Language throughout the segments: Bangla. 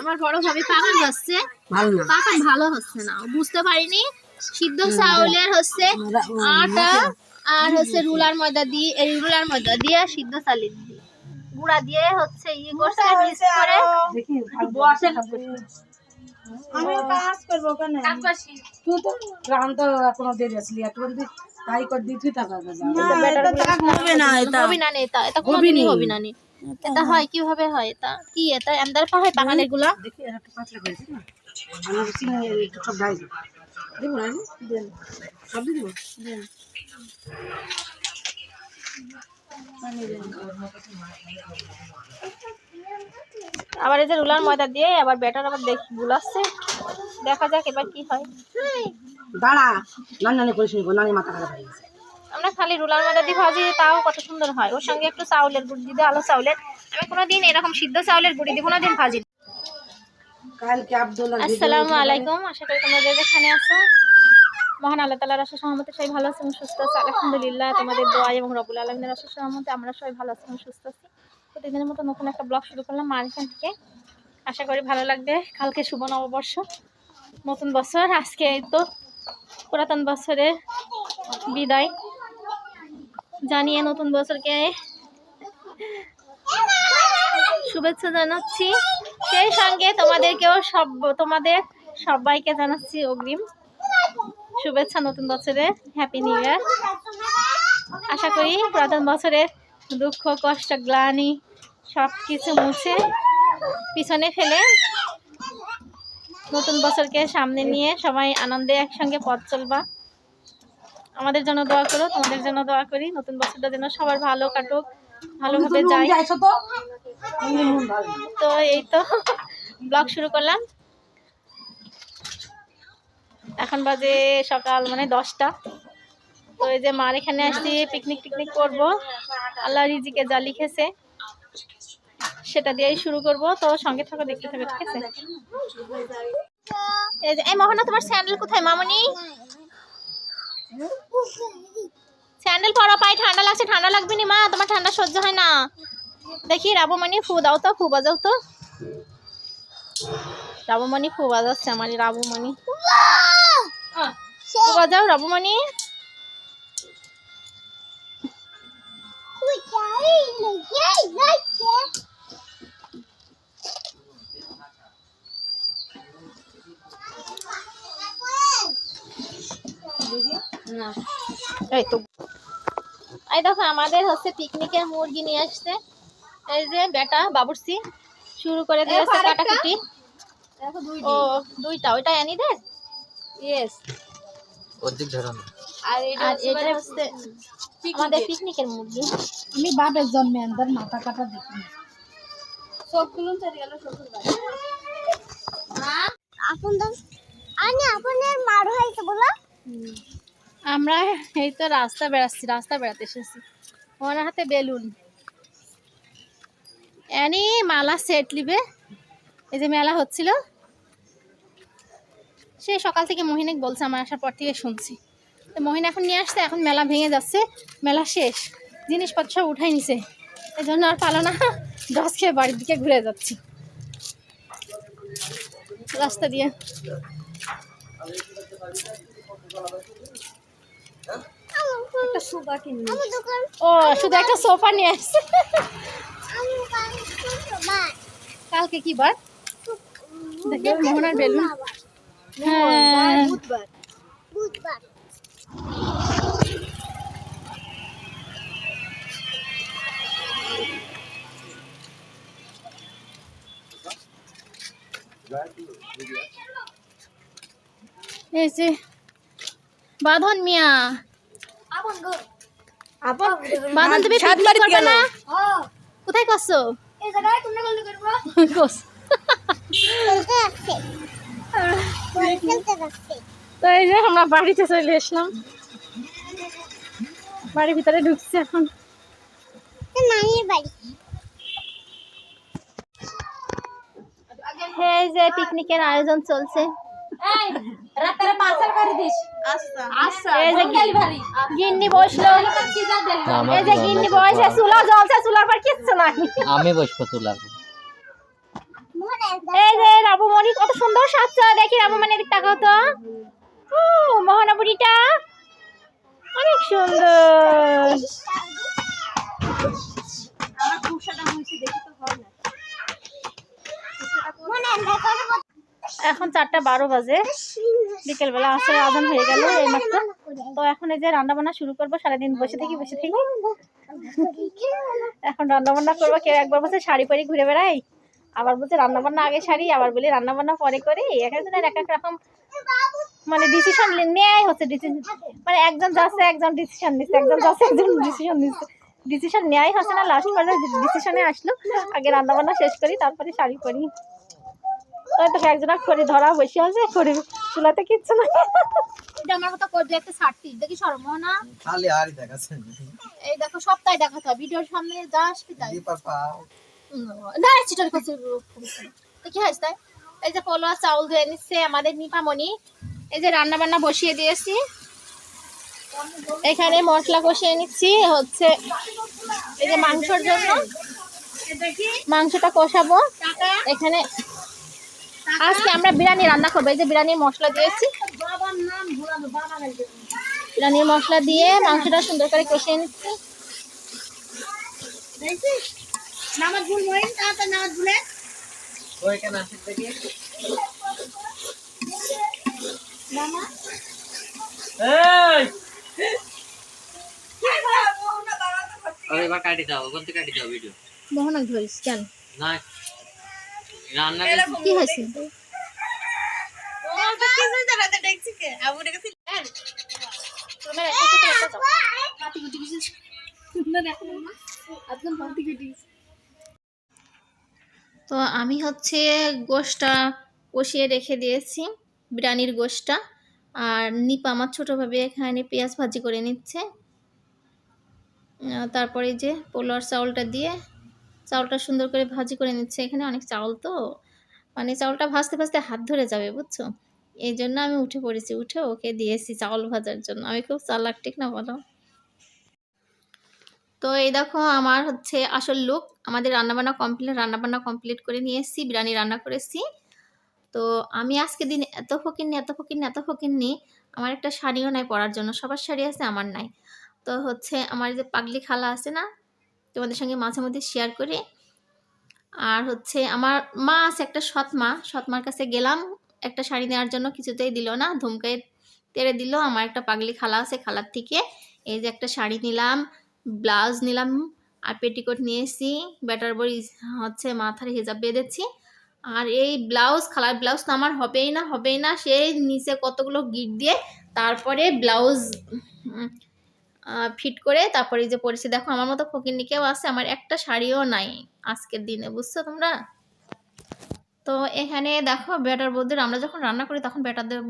আমার বড় ভাবি পাকান হচ্ছে। ভালো না। পাকান ভালো হচ্ছে না। বুঝতে পারিনি। সিদ্ধ চাউলের হচ্ছে আটা আর হচ্ছে রুলার ময়দা দিয়ে এই রুলার ময়দা দিয়ে সিদ্ধ চালের দিয়ে। গুঁড়া দিয়ে হচ্ছে ইয়ে করছে মিক্স করে। দেখি আমি কাজ করব কেন তুই তো রান তো এখনও দেরি আসলি একটু যদি তাই কর দি তুই টাকা হবে না এটা। হবি না নে এটা এটা কোনোদিনই হবি না নে। এটা হয় কীভাবে হয়? এটা কি এটা এন্দার পা হয় পাকানেরগুলা? দেখি একটু পাতলা না? আমি চিনি একটু সব ডাই দিব না দেন। সব দিব? দেন। আবার এই যে রুলার ময়দা দিয়ে আবার ব্যাটার আবার দেখ গুলাচ্ছে। দেখা যাক এবার কি হয়। দাঁড়া নানি নানি করিস নি নানি মাথা খারাপ হয়ে গেছে। আমরা খালি রুলার ময়দা দিয়ে ভাজি তাও কত সুন্দর হয়। ওর সঙ্গে একটু চাউলের গুড় দিতে আলো চাউলের। আমি কোনোদিন এরকম সিদ্ধ চাউলের গুড়ি দিয়ে কোনোদিন ভাজি না। কালকে আব্দুল্লাহ আসসালামু আলাইকুম। আশা করি তোমরা যে যেখানে আছো মহান আল্লাহ তালার আশা সহমতে সবাই ভালো আছেন সুস্থ আছে আলহামদুলিল্লাহ তোমাদের দোয়া এবং রবুল আলমিনের আশা সহমতে আমরা সবাই ভালো আছি এবং সুস্থ আছি। প্রতিদিনের মতো নতুন একটা ব্লগ শুরু করলাম মার এখান থেকে। আশা করি ভালো লাগবে। কালকে শুভ নববর্ষ। নতুন বছর আজকে এই তো পুরাতন বছরের বিদায়। জানিয়ে নতুন বছরকে শুভেচ্ছা জানাচ্ছি। সেই সঙ্গে তোমাদেরকেও সব, তোমাদের সবাইকে জানাচ্ছি অগ্রিম শুভেচ্ছা নতুন বছরে হ্যাপি নিউ ইয়ার আশা করি পুরাতন বছরের দুঃখ, কষ্ট, গ্লানি সব কিছু মুছে পিছনে ফেলে নতুন বছরকে সামনে নিয়ে সবাই আনন্দে একসঙ্গে পথ চলবা। আমাদের জন্য দোয়া করো তোমাদের জন্য দোয়া করি। নতুন বছরটা যেন সবার ভালো কাটুক ভালোভাবে ভালো তো এই তো ব্লগ শুরু করলাম। এখন বাজে সকাল মানে দশটা। তো এই যে মার এখানে আসছি পিকনিক টিকনিক করব। আল্লাহ রিজিকে যা লিখেছে সেটা দিয়েই শুরু করব। তো সঙ্গে থাকো দেখতে থাকো ঠিক আছে? এই যে এই মোহনা তোমার স্যান্ডেল কোথায়? মামনি? স্যান্ডেল পরো পায়ে ঠান্ডা লাগছে ঠান্ডা লাগবে নি মা তোমার ঠান্ডা সহ্য হয় না দেখি রাবুমণি ফু দাও তো ফু বাজাও তো রাবুমণি ফু বাজাচ্ছে আমার রাবুমণি ফু বাজাও রাবুমণি এই তো। এই দেখো আমাদের হচ্ছে পিকনিকের মুরগি নিয়ে আসছে। এই যে বেটা বাবুর্চি শুরু করে দিয়েছে কাটাকুটি। ও দুইটা ওইটা এনিদের ইয়েস অর্ধেক ধরানো আর এটা হচ্ছে আমাদের পিকনিকের মুরগি। আমি বাপের জন্মে আন্দার মাথা কাটা দেখি আমরা এই তো রাস্তা বেড়াচ্ছি, রাস্তা বেড়াতে এসেছি। ওনার হাতে বেলুন। এনি মালা সেট লিবে এই যে মেলা হচ্ছিল। সে সকাল থেকে মহিনিক বলছে আমার আসার পর থেকে শুনছি। তো মহিন এখন নিয়ে আসছে, এখন মেলা ভেঙে যাচ্ছে, মেলা শেষ। জিনিসপত্র সব উঠাই নিছে। এই জন্য আর পালো না দশ খেয়ে বাড়ির দিকে ঘুরে যাচ্ছি। রাস্তা দিয়ে। একটা সোফা কিনবি ও শুধু একটা সোফা নিয়ে আসছে কালকে কি বার? দেখে মোহনার বেলুন। হ্যাঁ। এই যে বাঁধন মিয়া। বাঁধন তুমি পিকনিক করবে না? কোথায় করছ? তো এই যে আমরা বাড়িতে চলে আসলাম। বাড়ির ভিতরে ঢুকছি এখন। এই যে পিকনিকের আয়োজন চলছে। এই যে গি- গিন্নি বসল। এই যে গিন্নি বসে চুলা জ্বলছে চুলার পর কিচ্ছু নাই। আমি বসবো তোলার এই যে রাবুমণি কত সুন্দর সাজছে দেখি রাবুমণি দিক তাকাও তো। ও মহানবরীটা অনেক সুন্দর। এখন চারটা বারো বাজে। বিকেলবেলা আসলে আজান হয়ে গেল এই মাত্র তো এখন এই যে রান্না বান্না শুরু করব, সারাদিন বসে থাকি বসে থাকি। এখন রান্না বান্না করব, কেউ একবার বলছে শাড়ি পরে ঘুরে বেড়াই, আবার বলছে রান্না বান্না আগে শাড়ি আবার বলি রান্না বান্না পরে করি। এক একজনের এক এক রকম মানে ডিসিশন নেয় হচ্ছে ডিসিশন মানে একজন যাচ্ছে, একজন ডিসিশন নিচ্ছে, একজন যাচ্ছে, একজন ডিসিশন নিচ্ছে। ডিসিশন নেওয়াই হচ্ছে না লাস্ট পর্যায়ে ডিসিশনে আসলো। আগে রান্না বান্না শেষ করি, তারপরে শাড়ি পরি। তো একজনা খড়ি ধরা বসে আছে খড়ি চুলাতে কিচ্ছু না এটা আমার কথা করবে একটা ছাড়তি। দেখি সরমোহনা খালি আরই দেখাচ্ছে। এই দেখো সপ্তাহে দেখাতে হয় ভিডিওর সামনে যা আসবি তাই। না চিটার কাছে তো কি হয়েছে তাই? এই যে পোলোয়া চাউল ধুয়ে নিচ্ছে আমাদের নিপামণি। এই যে রান্না বান্না বসিয়ে দিয়েছি। এখানে মশলা কষিয়ে নিচ্ছি হচ্ছে এই যে মাংসর জন্য। মাংসটা কষাবো। এখানে আজকে আমরা বিরিয়ানি রান্না করব। এই যে বিরিয়ানির মশলা দিয়েছি। বিরিয়ানির মশলা দিয়ে মাংসটা সুন্দর করে কষিয়ে নিচ্ছি। দেখি এই! আরে এবার কাটি দাও ওখান থেকে কাটি দাও ভিডিও। মোহনক ধরিস কেন না কি হয়েছে? তো আমি হচ্ছে গোশটা কষিয়ে রেখে দিয়েছি বিরিয়ানির গোশটা। আর নিপা আমার ছোটোভাবে এখানে পেঁয়াজ ভাজি করে নিচ্ছে। তারপরে যে পোলার চাউলটা দিয়ে চাউলটা সুন্দর করে ভাজি করে নিচ্ছে। এখানে অনেক চাউল তো। মানে চাউলটা ভাজতে ভাজতে হাত ধরে যাবে, বুঝছ? এই জন্য আমি উঠে পড়েছি। উঠে ওকে দিয়েছি চাউল ভাজার জন্য। আমি খুব চালাক ঠিক না বলো? তো এই দেখো আমার হচ্ছে আসল লুক আমাদের রান্নাবান্না কমপ্লিট রান্নাবান্না কমপ্লিট করে নিয়ে এসেছি, বিরিয়ানি রান্না করেছি। তো আমি আজকে দিন এত ফকিরনি এত ফকিরনি এত ফকিরনি আমার একটা শাড়িও নাই পরার জন্য। সবার শাড়ি আছে, আমার নাই। তো হচ্ছে আমার যে পাগলি খালা আছে না তোমাদের সঙ্গে মাঝে মধ্যে শেয়ার করি। আর হচ্ছে আমার মা আছে একটা সৎ মা সৎ মার কাছে গেলাম, একটা শাড়ি নেওয়ার জন্য কিছুতেই দিল না ধুমকাই তেড়ে দিল। আমার একটা পাগলি খালা আছে খালার থেকে। এই যে একটা শাড়ি নিলাম, ব্লাউজ নিলাম আর পেটিকোট নিয়েছি ব্যাটার বড়ি হচ্ছে মাথার হিজাব বেঁধেছি। আর এই ব্লাউজ, খালার ব্লাউজ তো আমার হবেই না হবেই না। সেই নিচে কতগুলো গিট দিয়ে তারপরে ব্লাউজ ফিট করে তারপরে যে পরেছি, দেখো আমার মতো ফকিরনি কেউ আছে, আমার একটা শাড়িও নাই আজকের দিনে, বুঝছ তোমরা? তো এখানে দেখো বেটার বৌদের, আমরা যখন রান্না করি তখন বেটারদের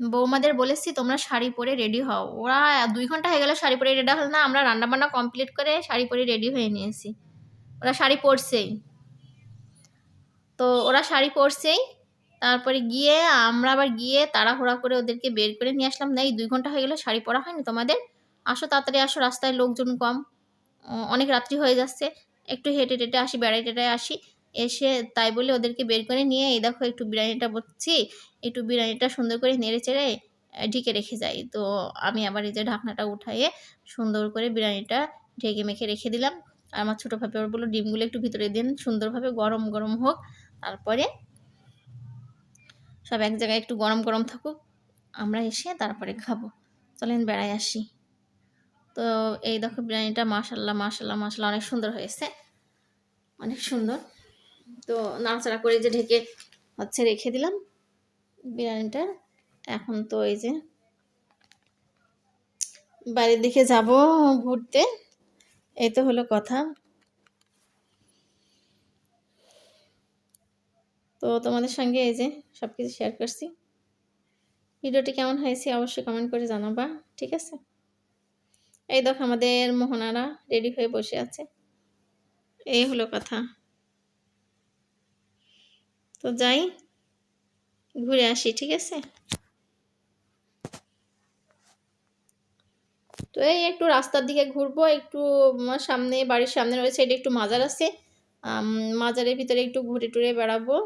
বৌমাদের বলেছি, তোমরা শাড়ি পরে রেডি হও। ওরা দুই ঘণ্টা হয়ে গেলে শাড়ি পরে রেডি হল না, আমরা রান্না বান্না কমপ্লিট করে শাড়ি পরে রেডি হয়ে নিয়েছি। ওরা শাড়ি পরছেই। তো ওরা শাড়ি পরছেই, তারপরে গিয়ে আমরা আবার গিয়ে তাড়াহুড়া করে ওদেরকে বের করে নিয়ে আসলাম। না এই দুই ঘণ্টা হয়ে গেলে শাড়ি পরা হয়নি তোমাদের। আসো তাড়াতাড়ি আসো, রাস্তায় লোকজন কম। অনেক রাত্রি হয়ে যাচ্ছে। একটু হেঁটে টেটে আসি বেড়াই টেটে আসি। এসে তাই বলে ওদেরকে বের করে নিয়ে এই দেখো একটু বিরিয়ানিটা বলছি একটু বিরিয়ানিটা সুন্দর করে নেড়ে চেড়ে ঢেকে রেখে যাই। তো আমি আবার এই যে ঢাকনাটা উঠাইয়ে সুন্দর করে বিরিয়ানিটা ঢেকে মেখে রেখে দিলাম। আর আমার ছোটো ভাবে ওর বলল, ডিমগুলো একটু ভিতরে দিন, সুন্দরভাবে গরম গরম হোক। তারপরে সব এক জায়গায় একটু গরম গরম থাকুক। আমরা এসে তারপরে খাব। চলেন বেড়াই আসি। তো এই দেখো বিরিয়ানিটা মাশাল্লাহ মাশাল্লাহ মাশাল্লাহ অনেক সুন্দর হয়েছে। অনেক সুন্দর। তো নাড়াচাড়া করে যে ঢেকে হচ্ছে রেখে দিলাম বিরিয়ানিটা। এখন তো এই যে বাড়ির দিকে যাব ঘুরতে, এই তো হলো কথা। তো তোমাদের সঙ্গে এই যে সব কিছু শেয়ার করছি। ভিডিওটি কেমন হয়েছে অবশ্যই কমেন্ট করে জানাবা, ঠিক আছে? এই দেখো আমাদের মোহনারা রেডি হয়ে বসে আছে। এই হলো কথা। তো যাই, ঘুরে আসি, ঠিক আছে? তো এই একটু রাস্তার দিকে ঘুরবো, একটু সামনে, বাড়ির সামনে রয়েছে, এটা একটু মাজার আছে। মাজারের ভিতরে একটু ঘুরে টুরে বেড়াবো।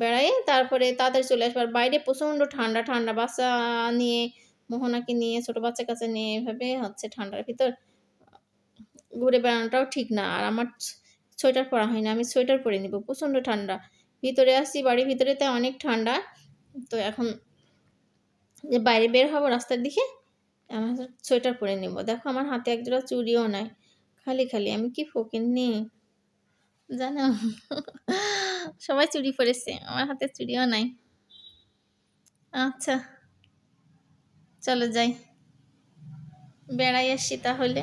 বেড়াই তারপরে তাড়াতাড়ি চলে আসবার বাইরে প্রচণ্ড ঠান্ডা ঠান্ডা বাচ্চা নিয়ে মোহনাকে নিয়ে, ছোট বাচ্চা কাছে নিয়ে এভাবে হচ্ছে ঠান্ডার ভিতর, ঘুরে বেড়ানোটাও ঠিক না। আর আমার সোয়েটার পরা হয় না আমি সোয়েটার পরে নিব, প্রচণ্ড ঠান্ডা। ভিতরে আসছি, বাড়ির ভিতরে তাই অনেক ঠান্ডা। তো এখন যে বাইরে বের হব রাস্তার দিকে আমার সোয়েটার পরে নিব। দেখো আমার হাতে একজোড়া চুড়িও নাই, খালি খালি, আমি কি ফকির নি জানো? সবাই চুরি পরেছে, আমার হাতে চুড়িও নাই। আচ্ছা। চলো যাই। বেড়াই আসছি তাহলে।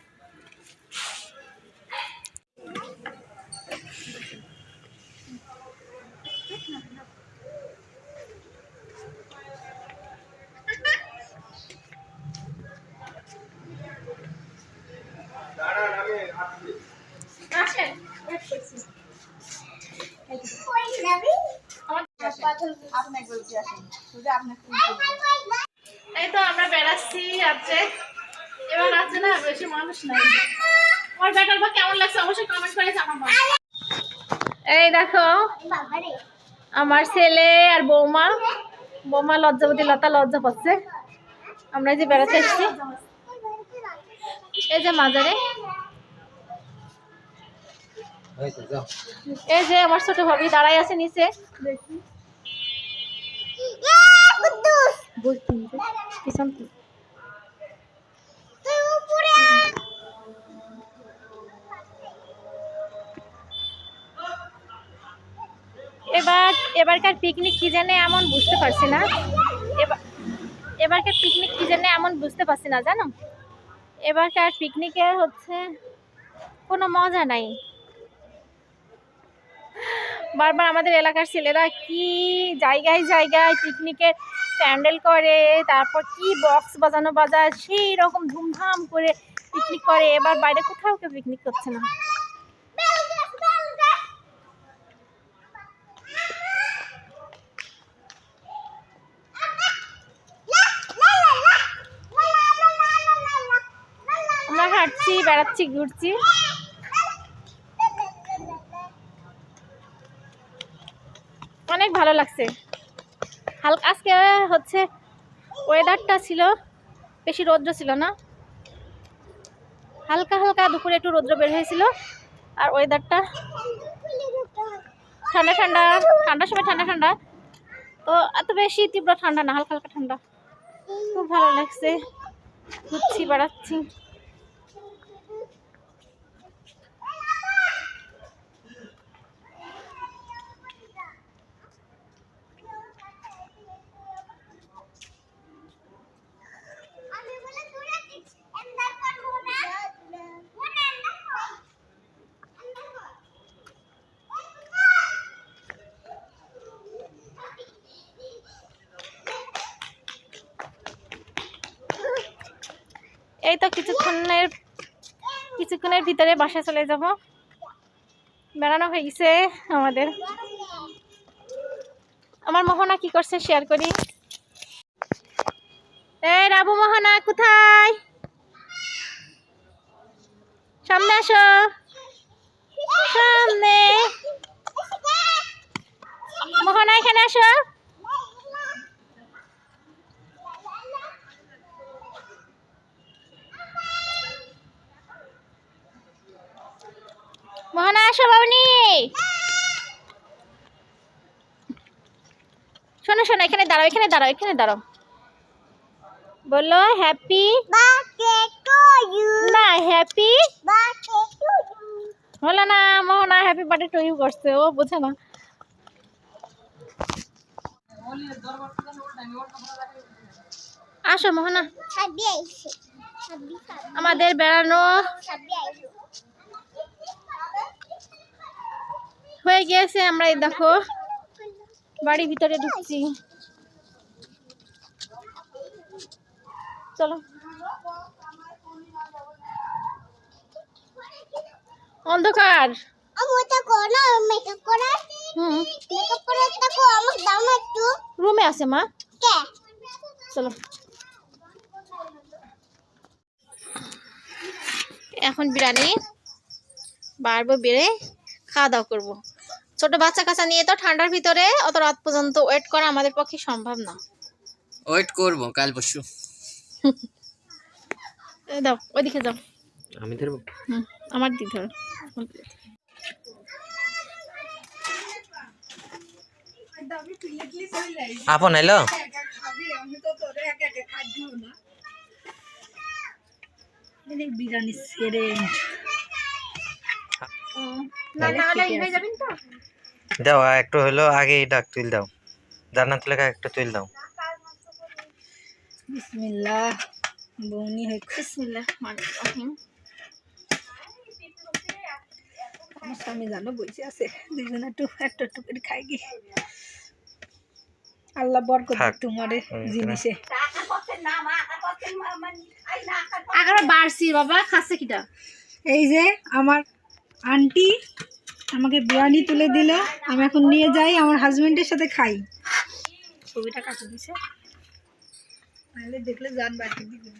এই তো আমরা বেড়াচ্ছি আজকে এবার আছে না বেশি মানুষ নাই আমার বেটার বা কেমন লাগছে অবশ্যই কমেন্ট করে জানাব এই দেখো আমার ছেলে আর বৌমা। বৌমা লজ্জাবতী লতা লজ্জা পাচ্ছে। আমরা যে বেড়াতে এসেছি। এই যে মাজারে। এই যে আমার ছোট ভাবি দাঁড়াই আছে নিচে। দেখি। পিছন এবার, এবারকার পিকনিক কি জানে এমন বুঝতে পারছি না। এবার এবারকার পিকনিক কি জানে এমন বুঝতে পারছি না, জানো? এবারকার পিকনিকে হচ্ছে কোনো মজা নাই। বারবার আমাদের এলাকার ছেলেরা কি জায়গায় জায়গায় পিকনিকের প্যান্ডেল করে, তারপর কি বক্স বাজানো, বাজায়, সেই রকম ধুমধাম করে পিকনিক করে, এবার বাইরে কোথাও কেউ পিকনিক করছে না। বেড়াচ্ছি ঘুরছি। অনেক ভালো লাগছে। হালকা, আজকে হচ্ছে ওয়েদারটা ছিল, বেশি রৌদ্র ছিল না। হালকা হালকা দুপুরে একটু রৌদ্র বের হয়েছিল, আর ওয়েদারটা ঠান্ডা ঠান্ডা, ঠান্ডার সময় ঠান্ডা ঠান্ডা। তো এত বেশি তীব্র ঠান্ডা না, হালকা হালকা ঠান্ডা। খুব ভালো লাগছে, ঘুরছি, বেড়াচ্ছি এই তো কিছুক্ষণের কিছুক্ষণের ভিতরে বাসায় চলে যাব। বেড়ানো হয়ে গেছে আমাদের। আমার মোহনা কি করছে শেয়ার করি। এই রাবু মোহনা, কোথায়? সামনে আসো। সামনে। মোহনা, এখানে আসো। মোহনা আসো বাবনি। শোনো শোনো এখানে দাঁড়াও এখানে দাঁড়াও এখানে দাঁড়াও। বলো হ্যাপি না হ্যাপি হলো না Mohona happy birthday to you করছে ও বোঝে না। আসো মোহনা। আমাদের বেড়ানো হয়ে গিয়েছে আমরা এই দেখো বাড়ির ভিতরে ঢুকছি। চলো। অন্ধকার। রুমে আছে মা। চলো। এখন বিরিয়ানি বাড়বো বেড়ে খাওয়া দাওয়া করব। ছোট বাচ্চা কাচ্চা নিয়ে তো ঠান্ডার ভিতরে অত রাত পর্যন্ত ওয়েট করা আমাদের পক্ষে সম্ভব না। ওয়েট করব কাল পরশু। দাও ওইদিকে যাও। আমি ধরবো? হুম আমার দিক ধরো। আপন এলো? বিরিয়ানি সেরে না না হলে যাবেন তো? দাও একটু হলো আগে ডাক তুল দাও। জান্নাত তুলে একটা তুল দাও। বিসমিল্লাহ বৌনি হয়ে বিসমিল্লাহ আমার স্বামী জানো বসে আছে দুজন একটু একটু একটু করে খাই কি আল্লাহ বরকত। তোমার জিনিসে। আগার বাড়ছি বাবা খাচ্ছে কিটা? এই যে আমার আন্টি আমাকে বিরিয়ানি তুলে দিল আমি এখন নিয়ে যাই আমার হাজবেন্ডের সাথে খাই। ছবিটা কাটে দিছে। নাহলে দেখলে জান বাকি দিবে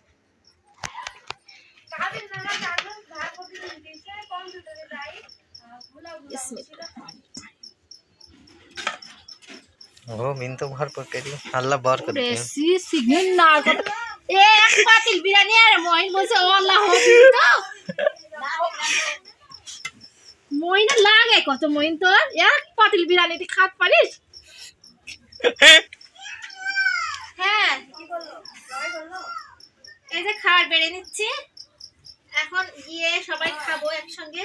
ও মিন তো ভরপুর করি আল্লাহ বরকত দিও। বেশি সিগন্যাল না এ এক পাতিল বিরিয়ানি আর মইন বলছে ও আল্লাহ তো মইন লাগে, কত মইন তোর? এক পাতিল বিরিয়ানি তুই খাত পারিস? হ্যাঁ এই যে খাবার বেড়ে নিচ্ছি। এখন গিয়ে সবাই খাব একসঙ্গে।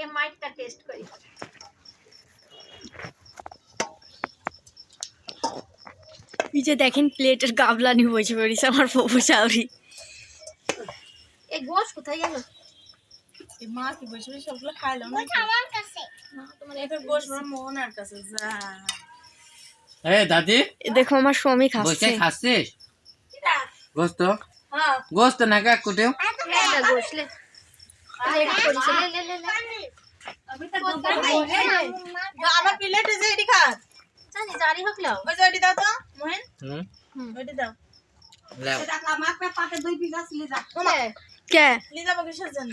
এই মাইকটা টেস্ট করি। এই যে দেখেন প্লেটের গাবলা নিয়ে বসে পড়িস আমার ফুফু চাউরি। এই গোশ কোথায় গেল? মা কি বসে বসে সবগুলো খাইলাম না তোমার এটা বসবো মোহনার কাছে যা। এ দাদি দেখো আমার স্বামী বসে খাচ্ছে খাচ্ছিস? গোস্ত হ্যাঁ। গোস্ত না কাক কুটেও? এটা গোশলে এটা করিস লে। লে লে লে আমার প্লেটে যে এটি খা। জানি জারি হোক লাও। ওই যে ওটি দাও তো মোহন। হুম। ওটি দাও। লাও। আমার পাতে দুই পিস আসলে কে? যাব কিসের জন্য।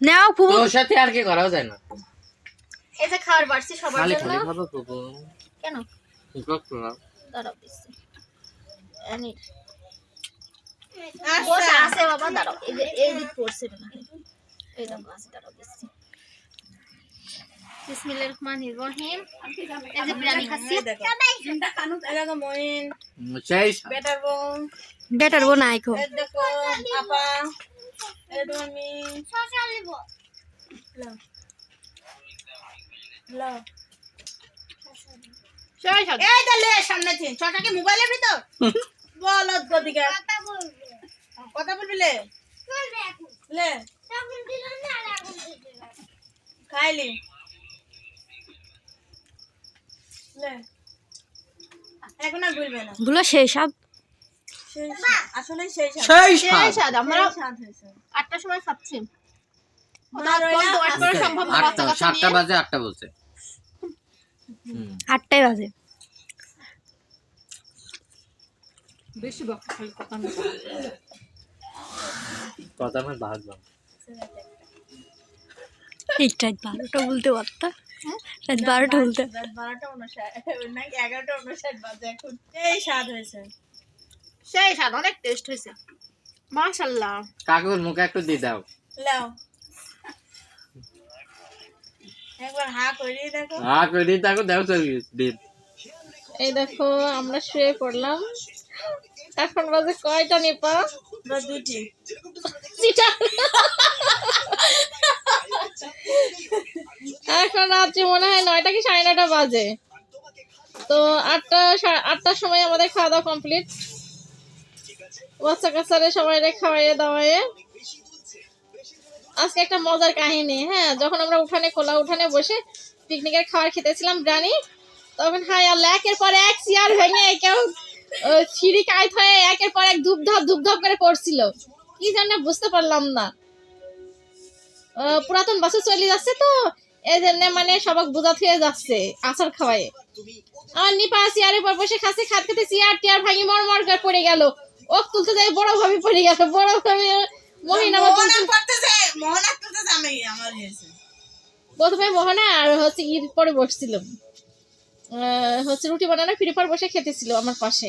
নাও ফুফু তোর সাথে আর কি করাও যায় না। এই যে খাবার বাড়ছি সবার জন্য। খালি খাব কুকু কেন? দাঁড়াও দিচ্ছি। এনি গোশ আছে বাবা দাঁড়াও। এই দিক পড়ছে না। এই দেখো আছে দাঁড়াও দিচ্ছি। বিসমিল্লাহির রহমানির রহিম। এই যে বিরিয়ানি খাচ্ছি। বেটার বোন। বেটার বোন আইকো। দেখো আপা। আমি এই সামনে মোবাইলের ভিতর। বল গদিকে। কথা বলবি। লে? লে? খাইলি? এখন আর বলবে না। গুলো সেই সব আসলে সেই স্বাদ। আমরা। আটটার সময় খাচ্ছি। সাতটা বাজে আটটা বলছে। কথা আমার বারোটা বলতে পারতা? রাত বারোটা বলতে বারোটা উনষাট নাকি এগারোটা উনষাট বাজে এখন। এই স্বাদ হয়েছে। সেই স্বাদ অনেক টেস্ট হয়েছে। মাশাল্লাহ কাকুর মুখে একটু দিয়ে দাও। লাও একবার হা করে দেখো। আ করে দিই দাও দিন এই দেখো আমরা শুয়ে পড়লাম। এখন বাজে কয়টা নেপা? বা দুটি। এখন রাত্রে মনে হয় নয়টা কি সাড়ে নয়টা বাজে। তো আটটা আটটার সময় আমাদের খাওয়া দাওয়া কমপ্লিট বাচ্চা কাচ্চারে সবাই খাওয়াইয়ে আজকে একটা মজার কাহিনী হ্যাঁ? যখন আমরা উঠানে, খোলা উঠানে বসে পিকনিকের খাবার খেতেছিলাম বিরিয়ানি তখন হাই আল্লাহ, একের পর এক চেয়ার ভেঙে কেউ সিঁড়ি কাইত হয়ে একের পর এক ধূপ ধাপ ধূপ ধাপ করে পড়ছিল। কি জন্য বুঝতে পারলাম না। পুরাতন বছর চলে যাচ্ছে তো, এই জন্য মানে সবাক বোঝা হয়ে যাচ্ছে আচার খাওয়ায় আমার নিপা চেয়ারের পর বসে খাচ্ছে খাত খেতে চেয়ার টিয়ার ভাঙি মর করে পড়ে গেল। ও তুলতে যাই বড় ভাবে পড়ে গেল বড় ভাবে মহিনা আমার তুলতে- প্রথমে মোহনা আর হচ্ছে ইর পরে বসছিলাম। হচ্ছে রুটি বানানো ফ্রি বসে খেতেছিল আমার পাশে।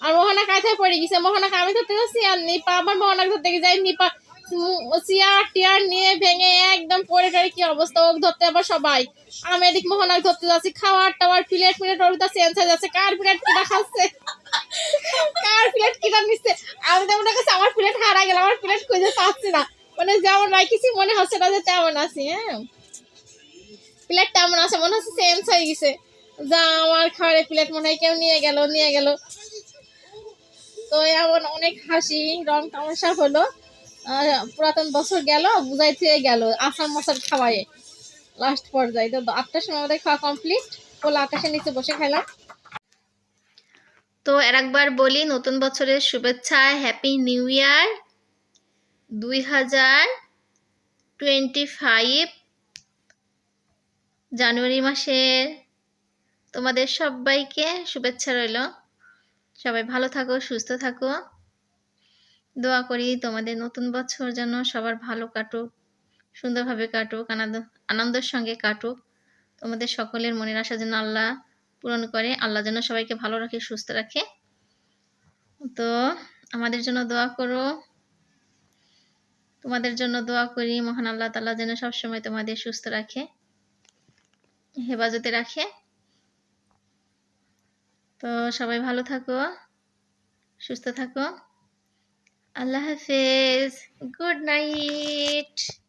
আর মোহনা কাঁথায় পড়ে গেছে মোহনাকে আমি ধরতে যাচ্ছি আর নিপা মোহনাকে ধরতে গিয়ে যাই নিপা চেয়ার টিয়ার নিয়ে ভেঙে একদম পড়ে টড়ে কি অবস্থা ওক ধরতে আবার সবাই। আমি এদিক মোহনাকে ধরতে যাচ্ছি খাওয়ার টাওয়ার প্লেট প্লেট ওর চেঞ্জ হয়ে যাচ্ছে কার প্লেট কিনা খাচ্ছে? কার প্লেট কিনা নিচ্ছে আমি তো আমার প্লেট হারা গেল, আমার প্লেট খুঁজে পাচ্ছি না। মানে যেমন মনে হচ্ছে না যে তেমন আছি হ্যাঁ? প্লেট তেমন আছে, মনে হচ্ছে চেঞ্জ হয়ে গেছে। যা আমার খাবারের প্লেট মনে হয় কেউ নিয়ে গেল নিয়ে গেল। তো এমন অনেক হাসি, রং তামাশা হলো। পুরাতন বছর গেল, বুঝাই থেকে গেল, আসাম মশার খাওয়ায় লাস্ট পর্যায়ে। তো আটটার সময় আমাদের খাওয়া কমপ্লিট ওলা আকাশের নিচে বসে খেলাম তো আর একবার বলি, নতুন বছরের শুভেচ্ছা হ্যাপি নিউ ইয়ার দুই হাজার টোয়েন্টি ফাইভ জানুয়ারি মাসের তোমাদের সবাইকে শুভেচ্ছা রইল। সবাই ভালো থাকো, সুস্থ থাকো। দোয়া করি তোমাদের নতুন বছর যেন সবার ভালো কাটুক, সুন্দরভাবে কাটুক, আনন্দ, আনন্দের সঙ্গে কাটুক। তোমাদের সকলের মনের আশা যেন আল্লাহ পূরণ করে। আল্লাহ যেন সবাইকে ভালো রাখে, সুস্থ রাখে। তো আমাদের জন্য দোয়া করো। তোমাদের জন্য দোয়া করি। মহান আল্লাহ তাআলা যেন সবসময় তোমাদের সুস্থ রাখে, হেফাজতে রাখে। তো সবাই ভালো থাকো, সুস্থ থাকো। আল্লাহ হাফেজ। Good night.